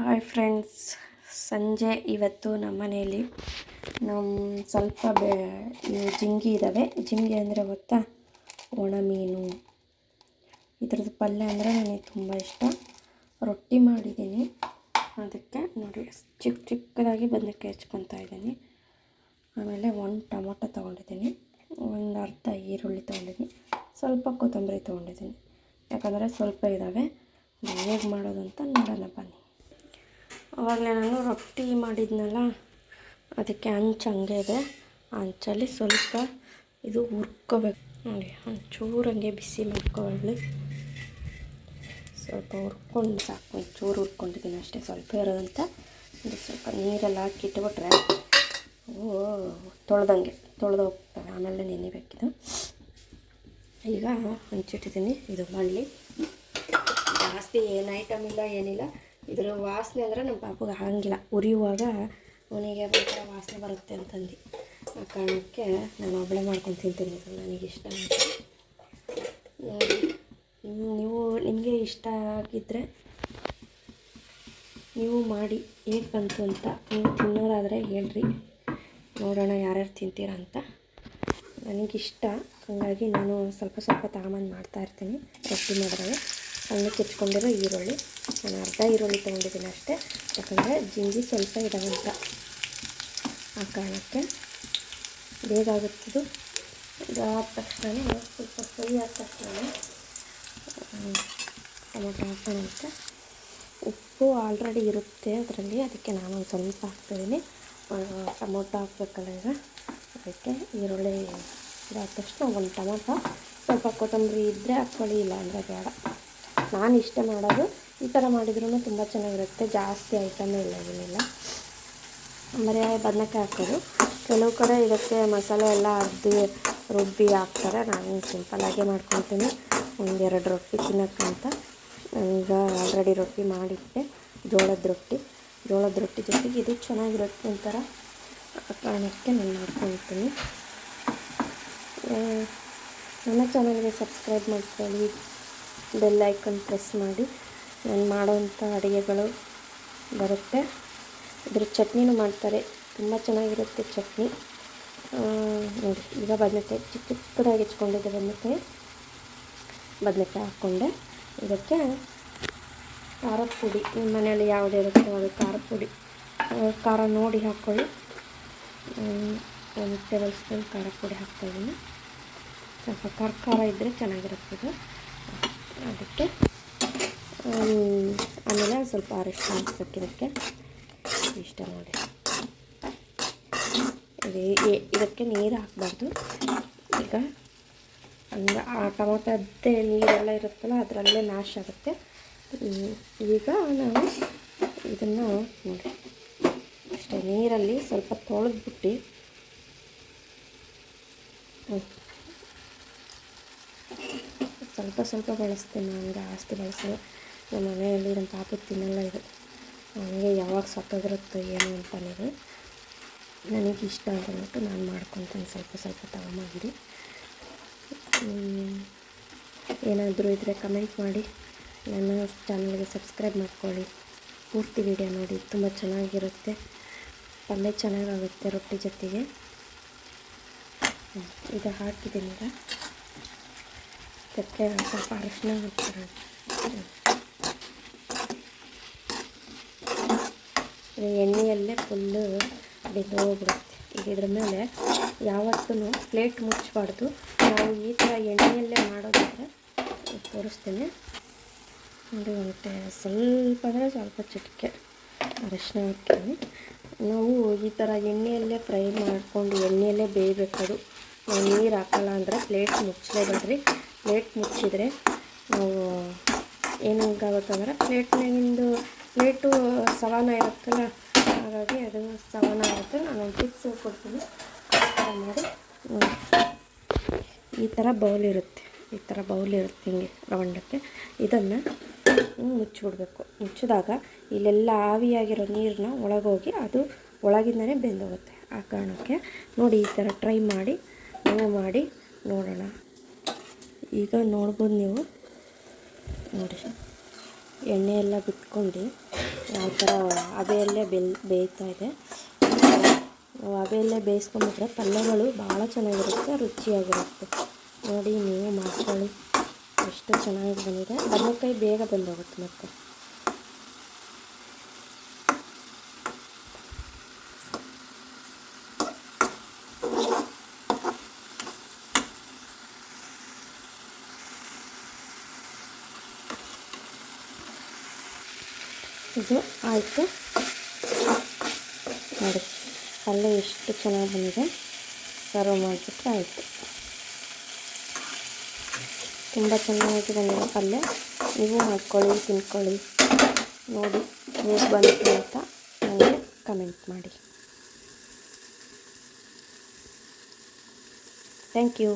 Hi friends, ಸಂಜೆ ಇವತ್ತು ನಮ್ಮ ಮನೆಯಲ್ಲಿ ನಮ್ಮ ಸ್ವಲ್ಪ ಬೆ ಜಿಂಗಿ ಇದ್ದಾವೆ. ಜಿಂಗಿ ಅಂದರೆ ಗೊತ್ತಾ? ಒಣ ಮೀನು. ಇದ್ರದ್ದು ಪಲ್ಯ ಅಂದರೆ ನನಗೆ ತುಂಬ ಇಷ್ಟ. ರೊಟ್ಟಿ ಮಾಡಿದ್ದೀನಿ. ಅದಕ್ಕೆ ನೋಡಿ, ಚಿಕ್ಕ ಚಿಕ್ಕದಾಗಿ ಬದನೆಕಾಯಿ ಹೆಚ್ಕೊತಾ ಇದ್ದೀನಿ. ಆಮೇಲೆ ಒಂದು ಟೊಮೊಟೊ ತೊಗೊಂಡಿದ್ದೀನಿ. ಒಂದು ಅರ್ಧ ಈರುಳ್ಳಿ ತೊಗೊಂಡಿದ್ದೀನಿ. ಸ್ವಲ್ಪ ಕೊತ್ತಂಬರಿ ತೊಗೊಂಡಿದ್ದೀನಿ. ಯಾಕಂದರೆ ಸ್ವಲ್ಪ ಇದ್ದಾವೆ. ಹೇಗೆ ಮಾಡೋದು ಅಂತ ಆವಾಗಲೇ ನಾನು ರೊಟ್ಟಿ ಮಾಡಿದ್ನಲ್ಲ, ಅದಕ್ಕೆ ಹಂಚು ಹಂಗೆ ಇದೆ. ಹಂಚಲ್ಲಿ ಸ್ವಲ್ಪ ಇದು ಹುರ್ಕೋಬೇಕು. ನೋಡಿ ಹಂಗೆ ಬಿಸಿ ಮಾಡ್ಕೊಳ್ಳಿ. ಸ್ವಲ್ಪ ಹುರ್ಕೊಂಡು ಸಾಕು. ಒಂಚೂರು ಹುರ್ಕೊಂಡಿದ್ದೀನಿ ಅಷ್ಟೇ, ಸ್ವಲ್ಪ ಇರೋದಂತ. ಇದು ಸ್ವಲ್ಪ ನೀರೆಲ್ಲ ಹಾಕಿ ಇಟ್ಬಿಟ್ರೆ ಅವು ತೊಳೆದಂಗೆ, ತೊಳೆದು ಹೋಗ್ತವೆ. ಆಮೇಲೆ ನೆನೆಬೇಕಿದು. ಈಗ ಹಂಚಿಟ್ಟಿದ್ದೀನಿ ಇದು ಮಳ್ಳಿ ಜಾಸ್ತಿ ಏನು ಐಟಮ್ ಇಲ್ಲ, ಏನಿಲ್ಲ. ಇದ್ರ ವಾಸನೆ ಅಂದರೆ ನಮ್ಮ ಪಾಪಗೆ ಆಗಂಗಿಲ್ಲ. ಉರಿಯುವಾಗ ಅವನಿಗೆ ಒಂಥರ ವಾಸನೆ ಬರುತ್ತೆ ಅಂತಂದು. ಆ ಕಾರಣಕ್ಕೆ ನಾನು ಒಬ್ಬಳೆ ಮಾಡ್ಕೊಂಡು ತಿಂತೀನಿ ಸರ್ ನನಗೆ ಇಷ್ಟ ನೋಡಿ ನೀವು, ನಿಮಗೆ ಇಷ್ಟ ಆಗಿದ್ದರೆ ನೀವು ಮಾಡಿ, ಹೇಗೆ ಬಂತು ಅಂತ ನೀವು ತಿನ್ನೋರಾದರೆ ಹೇಳ್ರಿ. ನೋಡೋಣ ಯಾರ್ಯಾರು ತಿಂತೀರ ಅಂತ. ನನಗಿಷ್ಟ, ಹಾಗಾಗಿ ನಾನು ಸ್ವಲ್ಪ ಸ್ವಲ್ಪ ತಗೊಂಬಂದು ಮಾಡ್ತಾಯಿರ್ತೀನಿ ರೊಟ್ಟಿ ಮಾಡಿದಾಗ ಸಣ್ಣಕ್ಕೆ ಹೆಚ್ಕೊಂಡಿರೋ ಈರುಳ್ಳಿ. ನಾನು ಅರ್ಧ ಈರುಳ್ಳಿ ತೊಗೊಂಡಿದ್ದೀನಿ ಅಷ್ಟೇ. ಯಾಕಂದರೆ ಜಿಂಜಿ ಸ್ವಲ್ಪ ಇದಾವಂತ ಆ ಕಾರಣಕ್ಕೆ ಬೇಗ ಆಗುತ್ತಿದ್ದು ಇದಾದ ತಕ್ಷಣ ಸ್ವಲ್ಪ ಫ್ರೈ ಆದ ತಕ್ಷಣ ಟೊಮೊಟೊ ಹಾಕೋಣ ಉಪ್ಪು ಆಲ್ರೆಡಿ ಇರುತ್ತೆ ಅದರಲ್ಲಿ. ಅದಕ್ಕೆ ನಾನು ಸ್ವಲ್ಪ ಹಾಕ್ತಿದ್ದೀನಿ. ಟೊಮೊಟೊ ಹಾಕ್ಬೇಕಲ್ಲ ಈಗ. ಅದಕ್ಕೆ ಈರುಳ್ಳಿ ಇದಾದ ತಕ್ಷಣ ಒಂದು ಟೊಮೊಟೊ. ಸ್ವಲ್ಪ ಕೊತ್ತಂಬರಿ ಇದ್ದರೆ ಹಾಕ್ಕೊಳ್ಳಿ ಇಲ್ಲ ಅಂದರೆ ಬೇಡ. ನಾನು ಇಷ್ಟ ಮಾಡೋದು ಈ ಥರ ಮಾಡಿದ್ರೂ ತುಂಬ ಚೆನ್ನಾಗಿರುತ್ತೆ. ಜಾಸ್ತಿ ಐಟಮ್ ಇಲ್ಲ ಏನಿಲ್ಲ ಬರೀ ಬದನೆಕಾಯಿ ಹಾಕೋದು. ಕೆಲವು ಕಡೆ ಇದಕ್ಕೆ ಮಸಾಲೆ ಎಲ್ಲ ಅರ್ದು, ರುಬ್ಬಿ ಹಾಕ್ತಾರೆ. ನಾನು ಸಿಂಪಲ್ಲಾಗೆ ಮಾಡ್ಕೊತೀನಿ ಒಂದೆರಡು ರೊಟ್ಟಿ ತಿನ್ನೋಕ್ಕಂತ ಈಗ ಆಲ್ರೆಡಿ ರೊಟ್ಟಿ ಮಾಡಿಟ್ಟೆ ಜೋಳದ ರೊಟ್ಟಿ. ಜೋಳದ ರೊಟ್ಟಿ ಜೊತೆಗೆ ಇದು ಚೆನ್ನಾಗಿರುತ್ತೆ ಒಂಥರ. ಕಾರಣಕ್ಕೆ ನಾನು ಮಾಡ್ಕೊತೀನಿ ನನ್ನ ಚಾನಲ್ಗೆ ಸಬ್ಸ್ಕ್ರೈಬ್ ಮಾಡ್ಕೊಳ್ಳಿ. ಬೆಲ್ ಐಕನ್ ಪ್ರೆಸ್ ಮಾಡಿ ನಾನು ಮಾಡೋವಂಥ ಅಡುಗೆಗಳು ಬರುತ್ತೆ. ಇದ್ರ ಚಟ್ನಿನೂ ಮಾಡ್ತಾರೆ. ತುಂಬ ಚೆನ್ನಾಗಿರುತ್ತೆ ಚಟ್ನಿ. ನೋಡಿ, ಈಗ ಬದನೆಕಾಯಿ ಚಿಕ್ಕ ಚಿಕ್ಕದಾಗಿ ಹೆಚ್ಕೊಂಡಿದ್ದೆ ಬದನೆಕಾಯಿ. ಬದನೆಕಾಯಿ ಹಾಕ್ಕೊಂಡೆ. ಇದಕ್ಕೆ ಖಾರದ ಪುಡಿ. ನಿಮ್ಮ ಮನೆಯಲ್ಲಿ ಯಾವುದೇ ಇರುತ್ತೆ ಅದು ಖಾರದ ಪುಡಿ. ಖಾರ ನೋಡಿ ಹಾಕ್ಕೊಳ್ಳಿ. ಒಂದು ಟೇಬಲ್ ಸ್ಪೂನ್ ಖಾರ ಪುಡಿ ಹಾಕ್ತಾಯಿದ್ದೀನಿ ಸ್ವಲ್ಪ ಖಾರ ಖಾರ ಇದ್ದರೆ ಚೆನ್ನಾಗಿರುತ್ತೆ ಇದು ಅದಕ್ಕೆ ಆಮೇಲೆ ಸ್ವಲ್ಪ ಅರಿಶಿನ ಹಾಕ್ಬೇಕು ಇದಕ್ಕೆ. ಇಷ್ಟ ನೋಡಿ. ಇದಕ್ಕೆ ನೀರು ಹಾಕಬಾರ್ದು. ಈಗ ಅಂದರೆ ಆ ಟೊಮೊಟೊದ್ದೇ ನೀರೆಲ್ಲ ಇರುತ್ತಲ್ಲ, ಅದರಲ್ಲೇ ನಾಶ ಆಗುತ್ತೆ. ಈಗ ನಾವು ಇದನ್ನು ನೋಡಿ. ಅಷ್ಟೇ, ನೀರಲ್ಲಿ ಸ್ವಲ್ಪ ತೊಳೆದ್ಬಿಟ್ಟು ಸ್ವಲ್ಪ ಸ್ವಲ್ಪ ಬಳಸ್ತೀನಿ ನಾನು ಜಾಸ್ತಿ ಬಳಸಲ್ಲ. ನಮ್ಮ ಮನೆಯಲ್ಲಿ ನಮ್ಮ ಪಾಪ ತಿನ್ನಲ್ಲ ಇದು. ನನಗೆ ಯಾವಾಗ ಸತ್ತೋಗಿರುತ್ತೆ ಏನು ಅಂತಲೇ ನನಗೆ ಇಷ್ಟ ಅಂದ್ಬಿಟ್ಟು ನಾನು ಮಾಡ್ಕೊತೀನಿ. ಸ್ವಲ್ಪ ಸ್ವಲ್ಪ ತಗೊಂಬಂದು ಏನಾದರೂ ಇದ್ದರೆ ಕಮೆಂಟ್ ಮಾಡಿ. ನನ್ನ ಚಾನಲ್ಗೆ ಸಬ್ಸ್ಕ್ರೈಬ್ ಮಾಡ್ಕೊಳ್ಳಿ. ಪೂರ್ತಿ ವಿಡಿಯೋ ನೋಡಿ. ತುಂಬ ಚೆನ್ನಾಗಿರುತ್ತೆ. ಪಲ್ಯ ಚೆನ್ನಾಗಾಗುತ್ತೆ ರೊಟ್ಟಿ ಜೊತೆಗೆ. ಇದು ಹಾಕಿದ್ದೀನಿ ಈಗ. ಅದಕ್ಕೆ ಸ್ವಲ್ಪ ಅರಿಶಿನ ಹಾಕ್ತಾರೆ ಎಣ್ಣೆಯಲ್ಲೇ ಫುಲ್ಲು ಬೆಂದೋಗ್ಬಿಡುತ್ತೆ ಈಗ ಇದ್ರ ಮೇಲೆ ಯಾವತ್ತೂ ಪ್ಲೇಟ್ ಮುಚ್ಚಬಾರ್ದು ನಾವು ಈ ಥರ ಎಣ್ಣೆಯಲ್ಲೇ ಮಾಡೋದಾದರೆ ತೋರಿಸ್ತೀನಿ ನೋಡಿ ಒಂದು ಸ್ವಲ್ಪ ಅಂದರೆ ಸ್ವಲ್ಪ ಚಿಟಿಕೆ ಅರಿಶಿನ ಹಾಕ್ತೀನಿ ನಾವು ಈ ಥರ ಎಣ್ಣೆಯಲ್ಲೇ ಫ್ರೈ ಮಾಡಿಕೊಂಡು ಎಣ್ಣೆಯಲ್ಲೇ ಬೇಯಬೇಕದು ನಾವು ನೀರು ಹಾಕಲ್ಲ ಅಂದರೆ ಪ್ಲೇಟ್ ಮುಚ್ಚಲೇಬೇಡ್ರಿ ಪ್ಲೇಟ್ ಮುಚ್ಚಿದರೆ ನಾವು ಪ್ಲೇಟ್ ಪ್ಲೇಟ್ನಾಗಿಂದು ಪ್ಲೇಟು ಸವಾನ ಇರುತ್ತಲ್ಲ, ಹಾಗಾಗಿ ಅದನ್ನು ಸವಾನ ಆಗುತ್ತೆ. ನಾನು ಟಿಪ್ಸ್ ಕೊಡ್ತೀನಿ. ಮಾಡಿ. ಈ ಥರ ಬೌಲ್ ಇರುತ್ತೆ. ಈ ಥರ ಬೌಲ್ ಇರುತ್ತೆ ಹಿಂಗೆ ರವಂಡಕ್ಕೆ ಇದನ್ನು ಮುಚ್ಚಿಬಿಡ್ಬೇಕು. ಮುಚ್ಚಿದಾಗ ಇಲ್ಲೆಲ್ಲ ಆವಿಯಾಗಿರೋ ನೀರನ್ನ ಒಳಗೋಗಿ ಅದು ಒಳಗಿಂದನೇ ಬೆಂದೋಗುತ್ತೆ ಆ ಕಾರಣಕ್ಕೆ. ನೋಡಿ ಈ ಥರ ಟ್ರೈ ಮಾಡಿ, ನೀವು ಮಾಡಿ ನೋಡೋಣ. ಈಗ ನೋಡ್ಬೋದು ನೀವು. ನೋಡಿ. ಎಣ್ಣೆ ಎಲ್ಲ ಬಿಟ್ಕೊಂಡು ಯಾವ ಥರ ಹಬೆಯಲ್ಲೇ ಬೆಲ್, ಬೇಯ್ತಾ ಇದೆ. ಹಬೆಯಲ್ಲೇ ಬೇಯಿಸ್ಕೊಂಡ್ಬಿಟ್ರೆ ಪಲ್ಯಗಳು ಭಾಳ ಚೆನ್ನಾಗಿರುತ್ತೆ, ರುಚಿಯಾಗಿರುತ್ತೆ. ನೋಡಿ, ನೀವು ಮಾಡ್ಕೊಳ್ಳಿ. ಎಷ್ಟು ಚೆನ್ನಾಗಿ ಬಂದಿದೆ. ಬದನೆಕಾಯಿ ಬೇಗ ಬಂದೋಗುತ್ತೆ ಮತ್ತೆ. ಇದು ಆಯಿತು. ನೋಡಿ, ಅಲ್ಲೇ ಎಷ್ಟು ಚೆನ್ನಾಗಿ ಬಂದಿದೆ. ಸರ್ವ್ ಮಾಡಿಬಿಟ್ರೆ ಆಯಿತು. ತುಂಬ ಚೆನ್ನಾಗಿ ಬಂದಿದೆ ಪಲ್ಯ ನೀವು ಮಾಡ್ಕೊಳ್ಳಿ ತಿನ್ಕೊಳ್ಳಿ. ನೋಡಿ, ಹೇಗೆ ಬಂತು ಅಂತ ನನಗೆ ಕಮೆಂಟ್ ಮಾಡಿ. Thank you